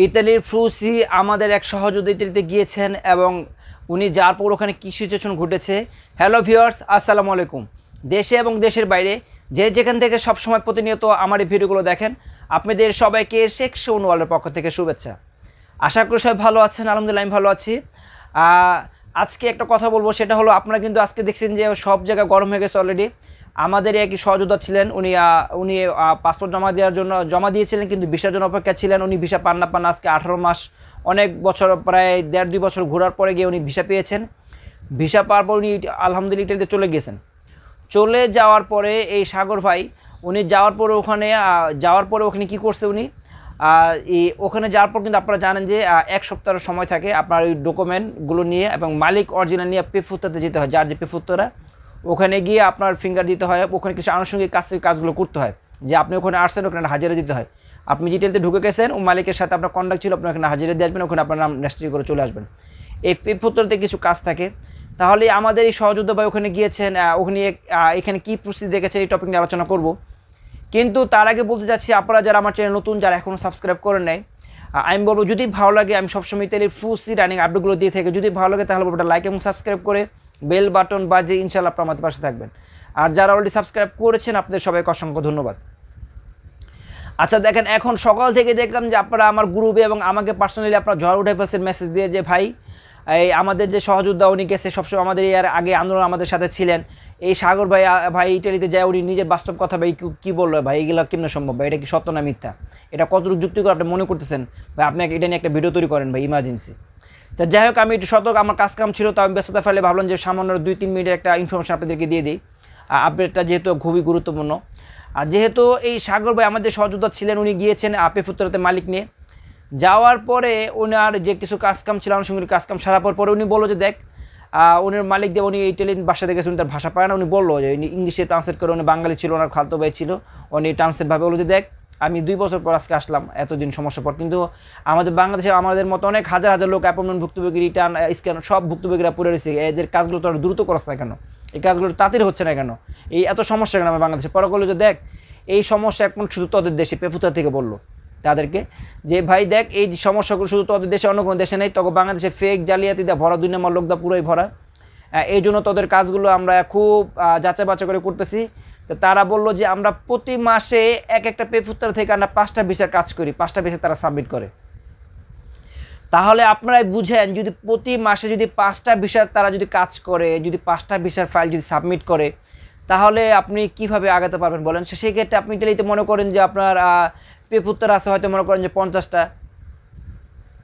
ইতালির ফ্রুসি আমাদের এক সহযোগী ইতালিতে গিয়েছেন এবং উনি যার পর ওখানে কী সিচুয়েশন ঘটেছে? হ্যালো ভিউয়ার্স আসসালামু আলাইকুম। দেশে এবং দেশের বাইরে যে যেখান থেকে সবসময় প্রতিনিয়ত আমার এই ভিডিওগুলো দেখেন, আপনাদের সবাইকে শেখ ওয়ার্ল্ডের পক্ষ থেকে শুভেচ্ছা। আশা করি সবাই ভালো আছেন, আলহামদুলিল্লাহ আমি ভালো আছি। আজকে একটা কথা বলব, সেটা হলো আপনারা কিন্তু আজকে দেখছেন যে সব জায়গায় গরম হয়ে গেছে অলরেডি আমাদের এক সহযোদ্ধা ছিলেন, উনি উনি পাসপোর্ট জমা দেওয়ার জন্য, জমা দিয়েছিলেন, কিন্তু ভিসার জন্য অপেক্ষা ছিলেন, উনি ভিসা পান না পান আজকে আঠারো মাস, অনেক বছর, প্রায় দেড় দুই বছর ঘোরার পরে গিয়ে উনি ভিসা পেয়েছেন। ভিসা পাওয়ার পর উনি আলহামদুলিল্লাহ ইটালিতে চলে গেছেন। চলে যাওয়ার পরে এই সাগর ভাই, উনি যাওয়ার পরে ওখানে যাওয়ার পরে ওখানে কি করছে উনি? ওখানে যাওয়ার পর কিন্তু আপনারা জানেন যে এক সপ্তাহের সময় থাকে, আপনার ওই ডকুমেন্টগুলো নিয়ে এবং মালিক অরিজিনাল নিয়ে পেফুত্তাতে যেতে হয়, যার যে পেফুত্তরা ওখানে গিয়ে আপনার ফিঙ্গার দিতে হয়, ওখানে কিছু আনুষঙ্গিক কাজ কাজগুলো করতে হয়। যে আপনি ওখানে আসছেন, ওখানে হাজিরা দিতে হয়। আপনি ডিটেলতে ঢুকে গেছেন, ও মালিকের সাথে আপনার কন্ট্যাক্ট ছিল, আপনি ওখানে হাজিরা দিয়ে আসবেন, ওখানে আপনার নাম রেজিস্ট্রি করে চলে আসবেন। এই পেফুত্তরতে কিছু কাজ থাকে। তাহলে আমাদের এই সহযোদ্ধ ভাই ওখানে গিয়েছেন ওখানে এখানে কী প্রস্তুতি দেখেছেন এই টপিক নিয়ে আলোচনা করব। কিন্তু তার আগে বলতে চাচ্ছি, আপনারা যারা আমার চ্যানেল নতুন, যারা এখনও সাবস্ক্রাইব করেন নাই আমি বলব যদি ভালো লাগে, আমি সবসময় তেলের ফুসি রানিং আপডেটগুলো দিয়ে থাকি। যদি ভালো লাগে তাহলে ওটা লাইক এবং সাবস্ক্রাইব করে। বেল বাটন বাজে ইনশাল্লাহ আপনার আমাদের পাশে থাকবেন। আর যারা অলরেডি সাবস্ক্রাইব করেছেন, আপনাদের সবাইকে অসংখ্য ধন্যবাদ। আচ্ছা দেখেন, এখন সকাল থেকে দেখলাম যে আপনারা আমার গ্রুপে এবং আমাকে পার্সোনালি আপনারা ঝড় উঠে ফেলছেন মেসেজ দিয়ে যে, ভাই, এই আমাদের যে সহযোদ্ধা উনি গেছে, সবসময় আমাদের এর আগে আন্দোলন আমাদের সাথে ছিলেন। এই সাগর ভাই ভাই ইটালিতে যায়, উনি নিজের বাস্তব কথা ভাই কি- বলল? ভাই, এগুলো কেমন সম্ভব? ভাই, এটা কি সত্য না মিথ্যা? এটা কতটুকু যুক্তি করে আপনি মনে করতেছেন? ভাই, আপনি এটা নিয়ে একটা ভিডিও তৈরি করেন ভাই ইমার্জেন্সি তা যাই হোক, আমি একটু সতর্ক, আমার কাজ কাম ছিল, তো আমি ব্যস্ততা ফেলে ভাবলাম যে সামান্য দুই, তিন মিনিটের একটা ইনফরমেশন আপনাদেরকে দিয়ে দিই। আপডেটটা যেহেতু খুবই গুরুত্বপূর্ণ। আর যেহেতু এই সাগর ভাই আমাদের সহযোদ্ধা ছিলেন, উনি গিয়েছেন আপে ফুত্তরাতে মালিক নিয়ে। যাওয়ার পরে ওনার যে কিছু কাজকাম ছিল, আনুষঙ্গিক কাজকাম সারা পর পরে উনি বলল যে, দেখ উনার মালিক দিয়ে উনি ইটালিয়ান ভাষা দেখেছেন উনি তার ভাষা পায় না। উনি বলল যে, উনি ইংলিশে ট্রান্সলেট করে, উনি বাঙালি ছিল, ওনার খালতো ভাই ছিল। উনি ট্রান্সলেটভাবে বলল যে, দেখ আমি দুই বছর পর আজকে আসলাম, এতদিন সমস্যা পর। কিন্তু আমাদের বাংলাদেশে আমাদের মতো অনেক হাজার হাজার লোক অ্যাপয়েন্টমেন্ট ভুক্তভোগী রিটার্ন স্ক্যান সব ভুক্তভোগীরা পড়ে রয়েছে। এদের কাজগুলো তো দ্রুত করছ না কেন? এই কাজগুলো তাড়াতাড়ি হচ্ছে না কেন? এই এত সমস্যা কেন আমার বাংলাদেশে? পরে করল যে, দেখ, এই সমস্যা এখন শুধু তোদের দেশে। পেপুতা থেকে বলল তাদেরকে যে, ভাই, দেখ, এই সমস্যাগুলো শুধু তোদের দেশে, অন্য কোনো দেশে নেই। তখন বাংলাদেশে ফেক জালিয়াতি দা, ভরা দুই নম্বর লোকদা পুরোই ভরা। এই জন্য তোদের কাজগুলো আমরা খুব যাচাই বাচা করে করতেছি। তো তারা বলল যে আমরা প্রতি মাসে এক একটা পেপুত্তর থেকে আমরা পাঁচটা ভিসার কাজ করি, পাঁচটা ভিসা তারা সাবমিট করে। তাহলে আপনারাই বুঝেন, যদি প্রতি মাসে যদি পাঁচটা ভিসার তারা যদি কাজ করে, যদি পাঁচটা ভিসার ফাইল যদি সাবমিট করে, তাহলে আপনি কীভাবে আগাতে পারবেন বলেন? সে- সেই ক্ষেত্রে আপনি ইটালিতে মনে করেন যে আপনার পেপুত্তর আছে, হয়তো মনে করেন যে পঞ্চাশটা,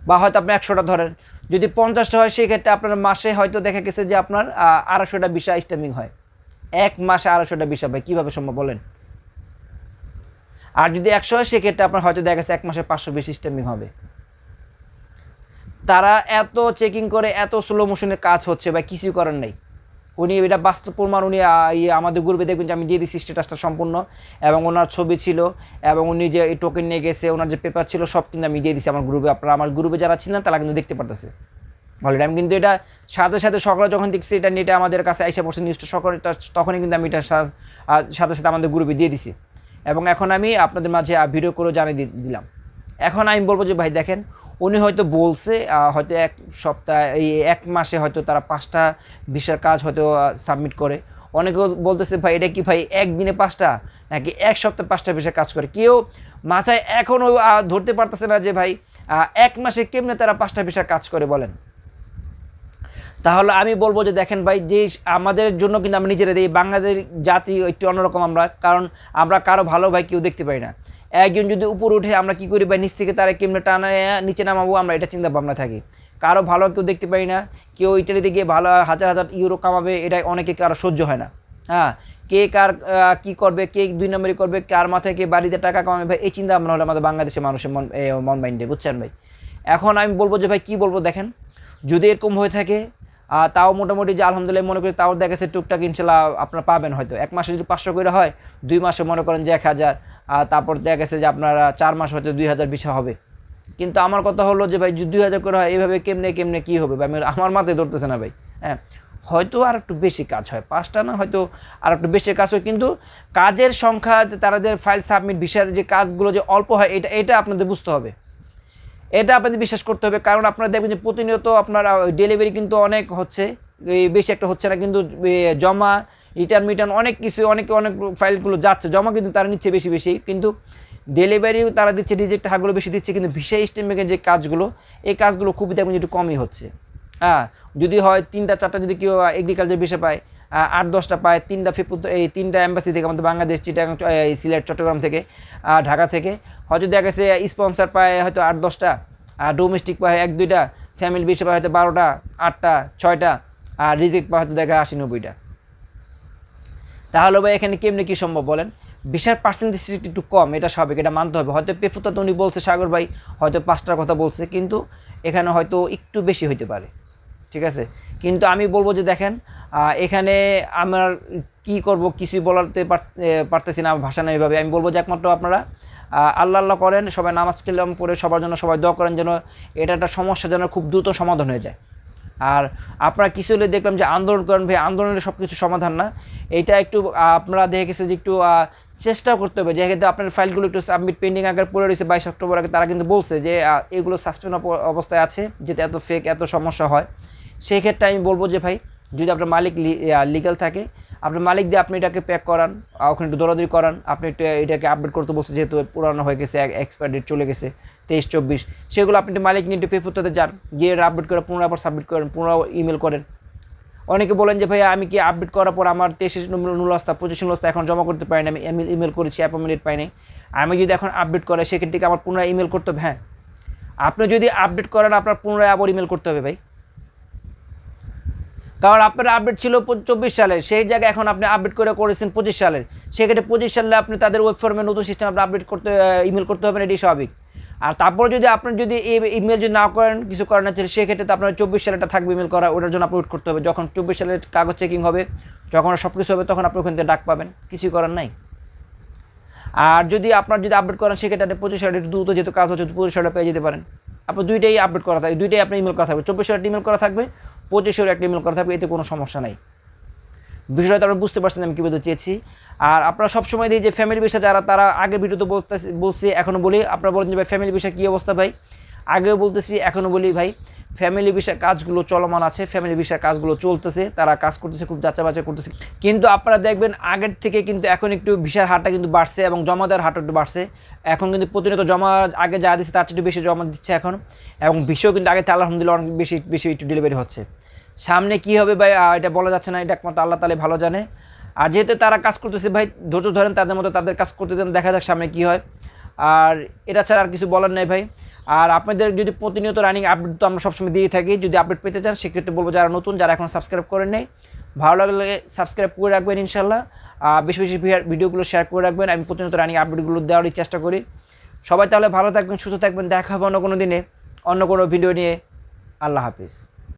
বা হয়তো আপনি একশোটা ধরেন। যদি পঞ্চাশটা হয় সেই ক্ষেত্রে আপনার মাসে হয়তো দেখা গেছে যে আপনার আড়াইশোটা ভিসা স্টেমিং হয়। এক মাসে আড়াইশোটা ভিসা ভাই, কীভাবে সম্ভব বলেন? আর যদি একশো হয়, সেক্ষেত্রে আপনার হয়তো দেখা গেছে এক মাসে পাঁচশো বেশি স্ট্যাম্পিং হবে। তারা এত চেকিং করে, এত স্লো মোশনের কাজ হচ্ছে বা কিছুই করার নেই। উনি এটা বাস্তব প্রমাণ, উনি আমাদের গ্রুপে দেখবেন যে আমি দিয়ে দিচ্ছি স্ট্যাটাসটা সম্পূর্ণ, এবং ওনার ছবি ছিল, এবং উনি যে এই টোকেন নিয়ে গেছে, ওনার যে পেপার ছিল, সব কিন্তু আমি দিয়ে দিচ্ছি আমার গ্রুপে আপনারা আমার গ্রুপে যারা ছিলেন, তারা কিন্তু দেখতে পারতেছে। অলরেডি আমি কিন্তু এটা সাথে সাথে সকালে যখন দেখছি এটা নেটে আমাদের কাছে আইসা পড়ছে নিউজটা সকালে তখনই কিন্তু আমি এটা সাথে সাথে আমাদের গ্রুপে দিয়ে দিছি। এবং এখন আমি আপনাদের মাঝে ভিডিও করে জানিয়ে দিলাম। এখন আমি বলব যে, ভাই দেখেন, উনি হয়তো বলছে হয়তো এক সপ্তাহ, এই এক মাসে হয়তো তারা পাঁচটা ভিসার কাজ হয়তো সাবমিট করে। অনেকে বলতেছে, ভাই এটা কি ভাই একদিনে পাঁচটা, নাকি এক সপ্তাহে পাঁচটা ভিসার কাজ করে? কেউ মাথায় এখনও ধরতে পারতেছে না যে, ভাই এক মাসে কেমনে তারা পাঁচটা ভিসার কাজ করে বলেন? তাহলে আমি বলব যে দেখেন ভাই, যে আমাদের জন্য কিন্তু আমরা নিজেরা দিই বাংলাদেশ জাতি একটু অন্যরকম আমরা, কারণ আমরা কারও ভালো ভাই কেউ দেখতে পাই না। একজন যদি উপর উঠে আমরা কি করি ভাই, নিচ থেকে তারা কেমনে টানা, নিচে নামাবো, আমরা এটা চিন্তা ভাবনা থাকি। কারও ভালো কেউ দেখতে পাই না, কেউ ইটালিতে গিয়ে ভালো হাজার হাজার ইউরো কামাবে এটা অনেকে কারও সহ্য হয় না। হ্যাঁ কে কার কি করবে, কে দুই নম্বরই করবে, কার মাথায় কে বাড়িতে টাকা কামাবে, ভাই, এই চিন্তা ভাবনা হলো আমাদের বাংলাদেশের মানুষের মন মন মাইন্ডে বুঝছেন ভাই? এখন আমি বলব যে ভাই, কি বলব দেখেন? যদি এরকম হয়ে থাকে তাও মোটামুটি যে আলহামদুলিল্লাহ মনে করি তাও দেখা গেছে টুকটাক ইনশাল্লাহ আপনারা পাবেন হয়তো। এক মাসে যদি পাঁচশো করে হয়, দুই মাসে মনে করেন যে এক হাজার তারপর দেখা গেছে যে আপনারা চার মাস হয়তো দুই হাজার বিশা হবে। কিন্তু আমার কথা হলো যে ভাই দুই হাজার করে হয় এইভাবে কেমনে কেমনে কী হবে? ভাই আমার মাথায় ধরতেছে না ভাই হ্যাঁ। হয়তো আর একটু বেশি কাজ হয়, পাঁচটা না হয়তো আর একটু বেশি কাজ হয়। কিন্তু কাজের সংখ্যা তারা যে ফাইল সাবমিট ভিসার যে কাজগুলো যে অল্প হয়, এটা এটা আপনাদের বুঝতে হবে। এটা আপনাদের বিশ্বাস করতে হবে, কারণ আপনারা দেখবেন যে প্রতিনিয়ত আপনার ডেলিভারি কিন্তু অনেক হচ্ছে। বেশি একটা হচ্ছে না, কিন্তু জমা রিটার্ন মিটার্ন অনেক কিছু, অনেক অনেক ফাইলগুলো যাচ্ছে, জমা কিন্তু তারা নিচ্ছে বেশি বেশি। কিন্তু ডেলিভারিও তারা দিচ্ছে রিজেক্ট হারগুলো বেশি দিচ্ছে, কিন্তু ভিসা স্টেমের যে কাজগুলো, এই কাজগুলো খুবই দেখবেন একটু কমই হচ্ছে। হ্যাঁ যদি হয় তিনটা, চারটা যদি কেউ এগ্রিকালচার বিষয় পায় আট, দশটা পায়, তিনটা ফেপুত এই তিনটা এম্বাসি থেকে আমাদের বাংলাদেশ, চিটাগাং সিলেট, চট্টগ্রাম থেকে ঢাকা থেকে হয়তো দেখা গেছে স্পন্সার পায় হয়তো আট, দশটা, আর ডোমেস্টিক পায় এক, দুইটা ফ্যামিলি বিষয় পায় হয়তো বারোটা, আটটা, ছয়টা, আর রিজেক্ট পায় হয়তো দেখা আশি, নব্বইটা। তাহলে ভাই, এখানে কেমনি কি সম্ভব বলেন? বিশাল পার্সেন্টেজ একটু কম, এটা স্বাভাবিক, এটা মানতে হবে। হয়তো পেফুতা তো উনি বলছে, সাগর ভাই হয়তো পাঁচটার কথা বলছে, কিন্তু এখানে হয়তো একটু বেশি হইতে পারে। ঠিক আছে? কিন্তু আমি বলব যে দেখেন এখানে আমার কি করব কিছুই বলাতে পারতেছি না ভাষা নেই এইভাবে আমি বলব যে একমাত্র আপনারা আল্লাহ আল্লাহ করেন, সবাই নামাজ কালাম পড়ে সবার জন্য সবাই দোয়া করেন যেন এটা একটা সমস্যা যেন খুব দ্রুত সমাধান হয়ে যায়। আর আপনারা কিছু হলে দেখলাম যে আন্দোলন করেন, ভাই, আন্দোলনের সব কিছু সমাধান না। এটা একটু আপনারা দেখে গেছে যে একটু চেষ্টা করতে হবে। যেহেতু আপনার ফাইলগুলো একটু সাবমিট পেন্ডিং আকার পড়ে রয়েছে, বাইশ অক্টোবর আগে তারা কিন্তু বলছে যে এগুলো সাসপেন্ড অবস্থায় আছে যেটা এত ফেক এত সমস্যা হয়। সেক্ষেত্রে আমি বলব যে, ভাই, যদি আপনার মালিক লিগাল থাকে আপনার মালিক দিয়ে আপনি এটাকে প্যাক করান ওখানে একটু দৌড়াদৌড়ি করান, আপনি এটাকে আপডেট করতে বলছে যেহেতু পুরানো হয়ে গেছে এক্সপায়ার ডেট চলে গেছে, তেইশ চব্বিশ। সেগুলো আপনি মালিক নিয়ে একটু পেপারটাতে যান, গিয়ে আপডেট করে, পুনরায় আবার সাবমিট করেন, পুনরায় ইমেল করেন। অনেকে বলেন যে, ভাইয়া, আমি কি আপডেট করার পর আমার তেইশে নুলস্তা পঁচিশ নুলস্তা এখন জমা করতে পারি না, আমি ইমেল করেছি অ্যাপয়েন্টমেন্ট পাইনি। আমি যদি এখন আপডেট করে, সেক্ষেত্রে কি আমার পুনরায় ইমেল করতে হবে? হ্যাঁ। আপনি যদি আপডেট করেন, আপনার পুনরায় আবার ইমেল করতে হবে, ভাই। কারণ আপনার আপডেট ছিল চব্বিশ সালের সেই জায়গায় এখন আপনি আপডেট করে করেছেন পঁচিশ সালের সেক্ষেত্রে পঁচিশ সালে আপনি তাদের ওয়েব ফর্মে নতুন সিস্টেম আপনি আপডেট করতে ইমেল করতে হবে না এটি স্বাভাবিক। আর তারপর যদি আপনি যদি ইমেল যদি না করেন, কিছু করেন না সেক্ষেত্রে তো আপনার চব্বিশ সালেটা থাকবে ইমেল করা, ওটার জন্য আপলোড করতে হবে। যখন চব্বিশ সালের কাগজ চেকিং হবে, যখন সব কিছু হবে, তখন আপনি ওখান থেকে ডাক পাবেন। কিছুই করার নাই। আর যদি আপনার যদি আপডেট করেন, সেক্ষেত্রে পঁচিশ সালে একটু দ্রুত যেহেতু কাজ হচ্ছে পঁচিশ সালে পেয়ে যেতে পারেন। আপনার দুইটাই আপডেট করা থাকবে, দুইটাই আপনার ইমেল করা থাকবে। চব্বিশ সালে ইমেল করা থাকবে পঁচিশ সালে একটা ইমেল করা থাকবে, এতে কোনো সমস্যা নাই। বিষয়টা আপনারা বুঝতে পারছেন আমি কী বলতে চেয়েছি। আর আপনারা সবসময় দিয়ে যে ফ্যামিলি বিষয় যারা, তারা আগে ভিডিওতে বলতে বলছি এখনও বলি। আপনারা বলেন যে ভাই ফ্যামিলি বিষয় কী অবস্থা ভাই? আগেও বলতেছি এখনও বলি ভাই ফ্যামিলি বিষয় কাজগুলো চলমান আছে ফ্যামিলি বিষয় কাজগুলো চলতেছে, তারা কাজ করতেছে, খুব যাচা বাচা করতেছে। কিন্তু আপনারা দেখবেন, আগের থেকে কিন্তু এখন একটু ভিসার হারটা কিন্তু বাড়ছে এবং জমা দেওয়ার হারটা একটু বাড়ছে। এখন কিন্তু প্রতিনিয়ত জমা, আগে যা দিচ্ছে তার চেয়ে একটু বেশি জমা দিচ্ছে এখন। এবং বিষয় কিন্তু আগে আলহামদুলিল্লাহ অনেক বেশি বেশি একটু ডেলিভারি হচ্ছে। সামনে কি হবে ভাই? এটা বলা যাচ্ছে না, এটা একমাত্র আল্লাহ তালে ভালো জানে। আর যেহেতু তারা কাজ করতেছে, ভাই, ধৈর্য ধরেন, তাদের মতো তাদের কাজ করতে দেন, দেখা যাক সামনে কি হয়। আর এটা ছাড়া আর কিছু বলার নেই ভাই। আর আপনাদের যদি প্রতিনিয়ত রানিং আপডেট তো আমরা সবসময় দিয়ে থাকি, যদি আপডেট পেতে চান, সেক্ষেত্রে বলব যারা নতুন, যারা এখন সাবস্ক্রাইব করেন নেই, ভালো লাগলে সাবস্ক্রাইব করে রাখবেন ইনশাল্লাহ আর বেশি বেশি ভিডিও- ভিডিওগুলো শেয়ার করে রাখবেন, আমি প্রতিনিয়ত রানিং আপডেটগুলো দেওয়ারই চেষ্টা করি। সবাই তাহলে ভালো থাকবেন, সুস্থ থাকবেন, দেখা হবে অন্য কোনো দিনে, অন্য কোনো ভিডিও নিয়ে। আল্লাহ হাফিজ।